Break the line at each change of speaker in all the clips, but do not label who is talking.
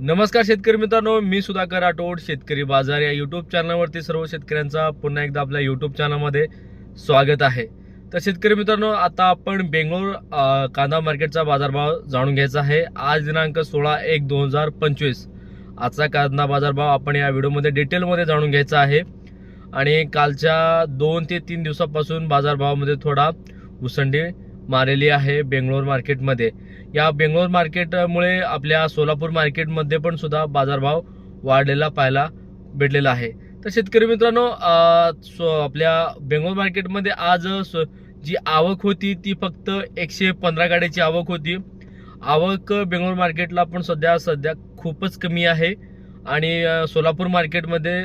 नमस्कार शेतकरी मित्रांनो मी सुधाकर राठोड शेतकरी बाजार या यूट्यूब चॅनलवरती सर्व शेतकऱ्यांचा पुन्हा एकदा आपल्या यूट्यूब चॅनलमध्ये स्वागत आहे. तर शेतकरी मित्रांनो आता आपण बेंगलोर कांदा मार्केटचा बाजारभाव जाणून घ्यायचा आहे. आज दिनांक सोळा एक दोन हजार पंचवीस. आजचा कांदा बाजारभाव आपण या व्हिडिओमध्ये डिटेलमध्ये जाणून घ्यायचा आहे. आणि कालच्या दोन ते तीन दिवसापासून बाजारभावामध्ये थोडा उसंडी मारेली आहे बेंगलोर मार्केटमध्ये. या बेंगलोर मार्केटमुळे आपल्या सोलापूर मार्केटमध्ये पण सुद्धा बाजारभाव वाढलेला पाहायला भेटलेला आहे. तर शेतकरी मित्रांनो सो आपल्या बेंगलोर मार्केटमध्ये आज स- जी आवक होती ती फक्त एकशे पंधरा गाड्याची आवक होती. आवक बेंगलोर मार्केटला पण सध्या सध्या खूपच कमी आहे. आणि सोलापूर मार्केटमध्ये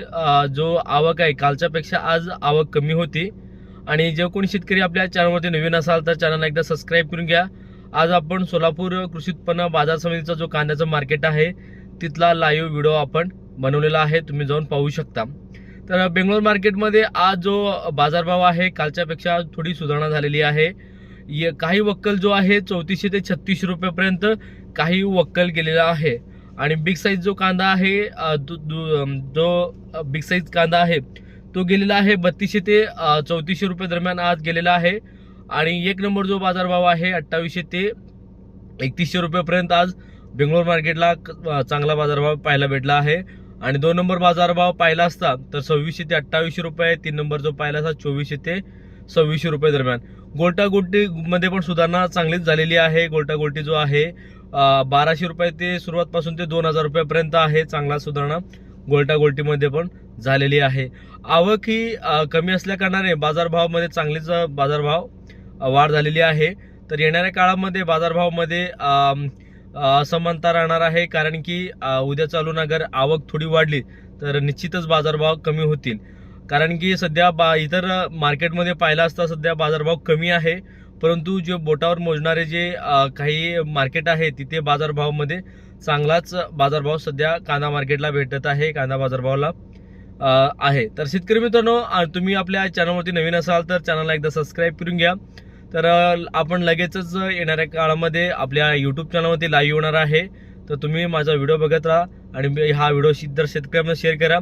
जो आवक आहे कालच्यापेक्षा आज आवक कमी होती. आणि जे कोणी शेतकरी आपल्या चॅनलवरती नवीन असाल तर चॅनलला एकदा सबस्क्राईब करून घ्या. आज आपण सोलापूर कृषी उत्पन्न बाजार समितीचा जो कांद्याचं मार्केट आहे तिथला लाईव्ह व्हिडिओ आपण बनवलेला आहे. तुम्ही जाऊन पाहू शकता. तर बेंगलोर मार्केटमध्ये आज जो बाजारभाव आहे कालच्यापेक्षा थोडी सुधारणा झालेली आहे. ये- काही वक्कल जो आहे चौतीसशे ते छत्तीसशे रुपयापर्यंत काही वक्कल गेलेला आहे. आणि बिग साईज जो कांदा आहे दु- दु- जो बिग साईज कांदा आहे तो गेलेला आहे बत्तीसशे ते चौतीसशे रुपये दरम्यान आज गेलेला आहे. आणि एक नंबर जो बाजारभाव आहे अठ्ठावीसशे ते एकतीसशे रुपयेपर्यंत आज बेंगलोर मार्केटला चांगला बाजारभाव पाहायला भेटला आहे. आणि दोन नंबर बाजारभाव पाहिला असता तर सव्वीसशे ते अठ्ठावीसशे रुपये तीन नंबर जो पाहिला असता चोवीसशे ते सव्वीसशे रुपये दरम्यान. गोल्टा गोल्टी मध्ये पण सुधारणा चांगलीच झालेली आहे. गोल्टा गोल्टी जो आहे बाराशे रुपये ते सुरुवातपासून ते दोन हजार रुपयापर्यंत आहे. चांगला सुधारणा गोल्टा गोल्टीमध्ये पण झालेली आहे. आवक ही कमी असल्याकारणाने बाजारभावामध्ये चांगलीच बाजारभाव वाढ झालेली आहे. तर येणाऱ्या काळामध्ये बाजारभावामध्ये असमानता राहणार आहे. कारण की उद्या चालून अगर आवक थोडी वाढली तर निश्चितच बाजारभाव कमी होतील. कारण की सध्या बा इतर मार्केटमध्ये पाहिला असता सध्या बाजारभाव कमी आहे. परंतु जे बोटावर मोजणारे जे काही मार्केट आहे तिथे बाजारभावामध्ये चांगलाच बाजारभाव सध्या कांदा मार्केटला भेटत आहे. कांदा बाजारभावाला आहे. तर शेतकरी मित्रांनो तुम्ही आपल्या चॅनलवरती नवीन असाल तर चॅनलला एकदा सबस्क्राईब करून घ्या. तर आपण लगेचच येणाऱ्या काळामध्ये आपल्या यूट्यूब चॅनलवरती लाईव्ह होणार आहे. तर तुम्ही माझा व्हिडिओ बघत राहा आणि हा व्हिडिओ जर शेतकऱ्यांना शेअर करा.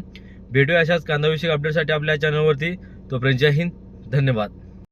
भेटूया अशाच कांदाविषयक अपडेटसाठी आपल्या चॅनलवरती. तोपर्यंत जय हिंद. धन्यवाद.